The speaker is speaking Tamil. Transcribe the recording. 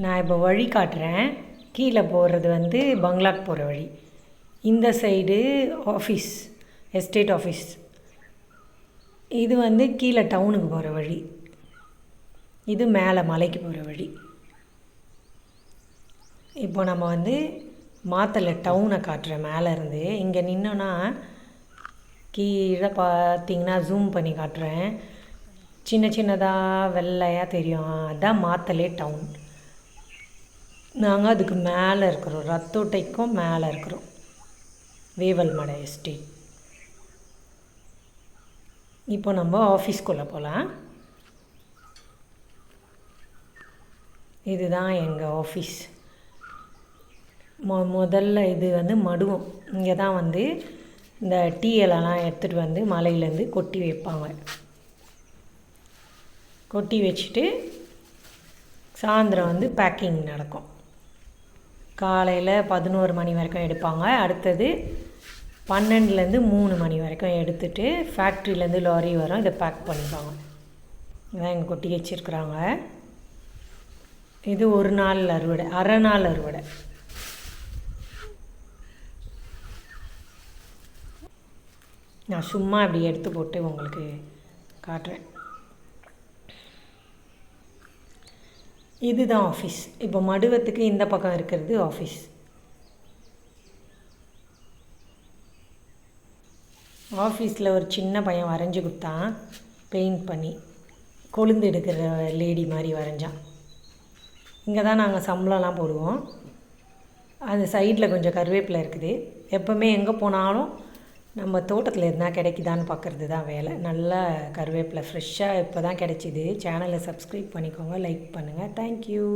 நான் இப்போ வழி காட்டுறேன். கீழே போகிறது வந்து பங்களாக்கு போகிற வழி. இந்த சைடு ஆஃபீஸ் எஸ்டேட் ஆஃபீஸ் இது வந்து கீழே டவுனுக்கு போகிற வழி. இது மேலே மலைக்கு போகிற வழி. இப்போ நம்ம வந்து மாத்தலை டவுனை காட்டுறேன் மேலே இருந்து இங்கே நின்னோன்னா கீழே பார்த்தீங்கன்னா ஜூம் பண்ணி காட்டுறேன். சின்ன சின்னதாக வெள்ளையாக தெரியும். அதுதான் மாத்தலே டவுன் நாங்கள் அதுக்கு மேலே இருக்கிறோம். ரத்தோட்டைக்கும் மேலே இருக்கிறோம். வேவல்மடை எஸ்டேட் இப்போ நம்ம ஆஃபீஸ்க்குள்ளே போகலாம் இதுதான் எங்கள் ஆஃபீஸ் மொ முதல்ல இது வந்து மடுவோம். இங்கே தான் வந்து இந்த டீ எடுத்துகிட்டு வந்து மலையிலேருந்து கொட்டி வைப்பாங்க. கொட்டி வச்சுட்டு சாயந்தரம் வந்து பேக்கிங் நடக்கும். காலையில் பதினோரு மணி வரைக்கும் எடுப்பாங்க. அடுத்தது பன்னெண்டுலேருந்து மூணு மணி வரைக்கும் எடுத்துகிட்டு ஃபேக்ட்ரிலேருந்து லாரி வரும். இதை பேக் பண்ணிப்பாங்க. இதான் எங்கள் கொட்டி வச்சுருக்குறாங்க. இது ஒரு நாள் அறுவடை அரை நாள் அறுவடை. நான் சும்மா இப்படி எடுத்து போட்டு உங்களுக்கு காட்டுறேன். இதுதான் ஆஃபீஸ் இப்போ மடுவத்துக்கு இந்த பக்கம் இருக்கிறது ஆஃபீஸ் ஆஃபீஸில் ஒரு சின்ன பையன் வரைஞ்சி கொடுத்தான். பெயிண்ட் பண்ணி. கொழுந்து எடுக்கிற லேடி மாதிரி வரைஞ்சான். இங்கே தான் நாங்கள் சம்பளம்லாம் போடுவோம். அது சைடில் கொஞ்சம் கருவேப்பிலை இருக்குது. எப்போவுமே எங்கே போனாலும் நம்ம தோட்டத்தில் எதுனா கிடைக்குதான்னு பார்க்குறது தான் வேலை. நல்லா கருவேப்பிலை ஃப்ரெஷ்ஷாக இப்போ தான் கிடைச்சிது. சேனலை சப்ஸ்கிரைப் பண்ணிக்கோங்க லைக் பண்ணுங்கள் தேங்க்யூ